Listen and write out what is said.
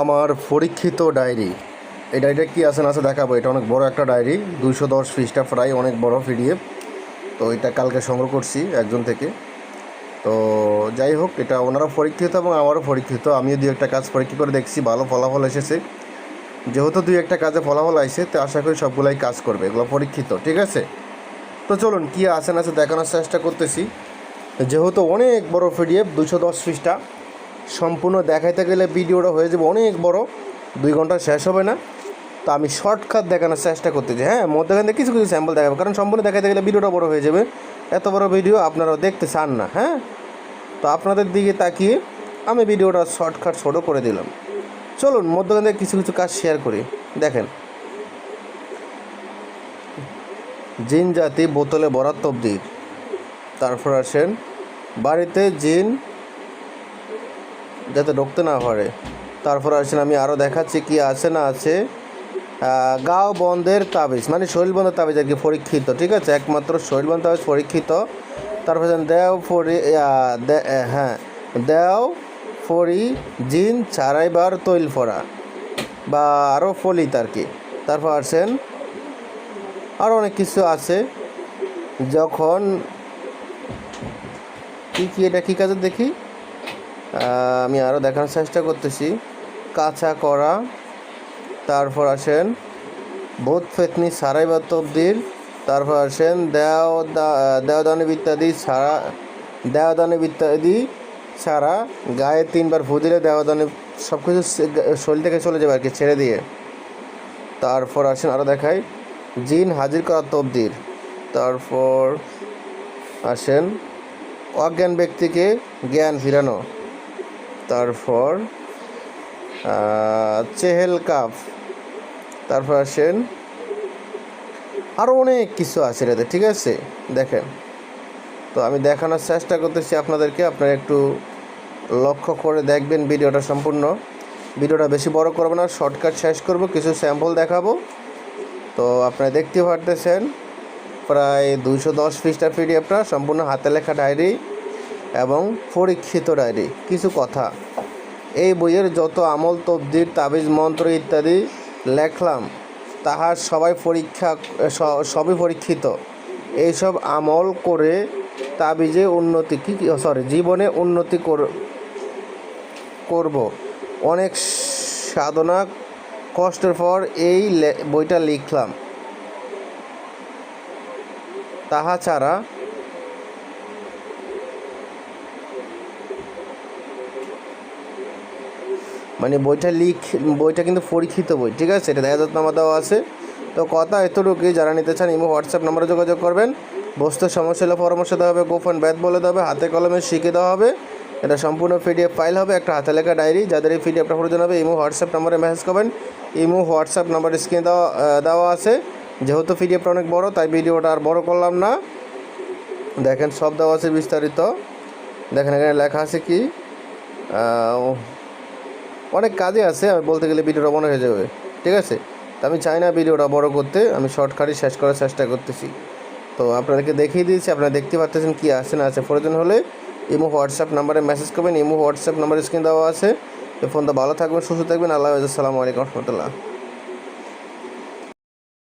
আমার পরীক্ষিত ডায়েরি। এই ডায়েরিটা কী আছে না আছে দেখাবো। এটা অনেক বড় একটা ডায়েরি। দুইশো দশ পৃষ্ঠা, প্রায় অনেক বড় পিডিএফ। তো এটা কালকে সংগ্রহ করছি একজন থেকে। তো যাই হোক, এটা ওনারা পরীক্ষিত এবং আমারও পরীক্ষিত। আমিও দুই একটা কাজ পরীক্ষা করে দেখছি, ভালো ফলাফল এসেছে। যেহেতু দুই একটা কাজে ফলাফল আসছে তো আশা করি সবগুলাই কাজ করবে। এগুলো পরীক্ষিত, ঠিক আছে? তো চলুন, কী আছে না আছে দেখানোর চেষ্টা করতেছি। যেহেতু অনেক বড় পিডিএফ দুশো দশ পৃষ্ঠা। সম্পূর্ণ দেখাইতে গেলে ভিডিওটা হয়ে যাবে অনেক বড়। দুই ঘণ্টা শেষ হবে না। তো আমি শর্টকাট দেখানোর চেষ্টা করতেছি। হ্যাঁ মধ্যখান কিছু কিছু স্যাম্পল দেখাবো। কারণ সম্পূর্ণ দেখাইতে গেলে ভিডিওটা বড় হয়ে যাবে। এত বড় ভিডিও আপনারাও দেখতে চান না। হ্যাঁ? তো আপনাদের দিকে তাকিয়ে আমি ভিডিওটা শর্টকাট ছোটো করে দিলাম। চলুন মধ্যখান থেকে কিছু কিছু কাজ শেয়ার করি। দেখেন। জিন জাতি বোতলে ভরা তবদির। তারপর আসেন বাড়িতে জিন যাতে ঢুকতে না পারে তারপর আসেন, আমি আরও দেখাচ্ছি কি আছে না আছে। গাও বন্ধের তাবিজ মানে শরীর বন্ধের তাবিজ আর কি, পরীক্ষিত, ঠিক আছে? একমাত্র শরীর বন্ধ তাবিজ পরীক্ষিত। তারপর দেও ফরি হ্যাঁ দেও ফরি জিন ছাড়াইবার তৈল ফরা বা আরও ফলিত আর কি। তারপর আসেন আরও অনেক কিছু আছে। যখন, কী কী, এটা কী কাজে দেখি? আমি আরও দেখানোর চেষ্টা করতেছি। কাঁচা করা তারপর আসেন ভূত ফেতনি সারাই বা তবদির, তারপর আসেন দেও দেওদানব ইত্যাদি ছাড়া দেওদানব ইত্যাদি ছাড়া গায়ে তিনবার ফু দিলে দেওদানব সব কিছু শরীর থেকে চলে যাবে আর কি, ছেড়ে দিয়ে। তারপর আসেন আরও দেখাই, জিন হাজির করা তবদির। তারপর আসেন অজ্ঞান ব্যক্তিকে জ্ঞান ফিরানো। তারপর চেহেল কাপ। তারপর আসেন আরও অনেক কিছু আছে এটাতে, ঠিক আছে? দেখেন। তো আমি দেখানোর চেষ্টা করতেছি আপনাদেরকে, আপনারা একটু লক্ষ্য করে দেখবেন ভিডিওটা সম্পূর্ণ। ভিডিওটা বেশি বড় করব না, শর্টকাট শেষ করব, কিছু স্যাম্পল দেখাবো। তো আপনারা দেখতে পারতেছেন, প্রায় দুশো দশ পৃষ্ঠা পিডিএফটা, সম্পূর্ণ হাতে লেখা ডায়েরি এবং পরীক্ষিত ডায়েরি, কিছু কথা। এই বইয়ের যত আমল, তবদির, তাবিজ, মন্ত্র ইত্যাদি লেখলাম, তাহার সবাই পরীক্ষা সবই পরীক্ষিত। এইসব আমল করে তাবিজে উন্নতি কি সরি জীবনে উন্নতি কর, করব। অনেক সাধনা কষ্টের পর এই বইটা লিখলাম। তাহা ছাড়া মানে বইটা লিখ, বইটা কিন্তু পরীক্ষিত বই, ঠিক আছে? এটা দেখাজাতনামা দেওয়া আছে। তো কথা এতটুকুই, যারা নিতে চান ইমো, হোয়াটসঅ্যাপ নাম্বারে যোগাযোগ করবেন। বস্তু সমস্যা হলে পরামর্শ দেওয়া হবে, গোপন ব্যাথ বলে দেওয়া হবে, হাতে কলমে শিখে দেওয়া হবে। এটা সম্পূর্ণ পিডিএফ ফাইল হবে, একটা হাতে লেখা ডায়েরি। যাদের এই পিডিএফটা প্রয়োজন হবে, ইমো, হোয়াটসঅ্যাপ নাম্বারে মেসেজ করবেন। ইমো, হোয়াটসঅ্যাপ নাম্বার স্ক্রিনে দেওয়া দেওয়া আছে। যেহেতু পিডিএফটা অনেক বড়, তাই ভিডিওটা আর বড় করলাম না। দেখেন, সব দেওয়া আছে বিস্তারিত। দেখেন, এখানে লেখা আছে কি? অনেক কাজে আছে, আমি বলতে গেলে ভিডিওটা মনে হয়ে যাবে। ঠিক আছে? তো আমি চাই না ভিডিওটা বড় করতে, আমি শর্টকাটই শেষ করার চেষ্টা করতেছি। তো আপনাদেরকে দেখিয়ে দিয়েছি, আপনারা দেখতে পাচ্ছেন কী আছে, না আছে। প্রয়োজন হলে ইমো, হোয়াটসঅ্যাপ নাম্বারে মেসেজ করবেন, ইমো, হোয়াটসঅ্যাপ নাম্বার স্ক্রিন দেওয়া আছে। এই ফোনটা ভালো থাকবেন, সুস্থ থাকবেন। আল্লাহ আসসালামু আলাইকুম রহমতুল্লাহ।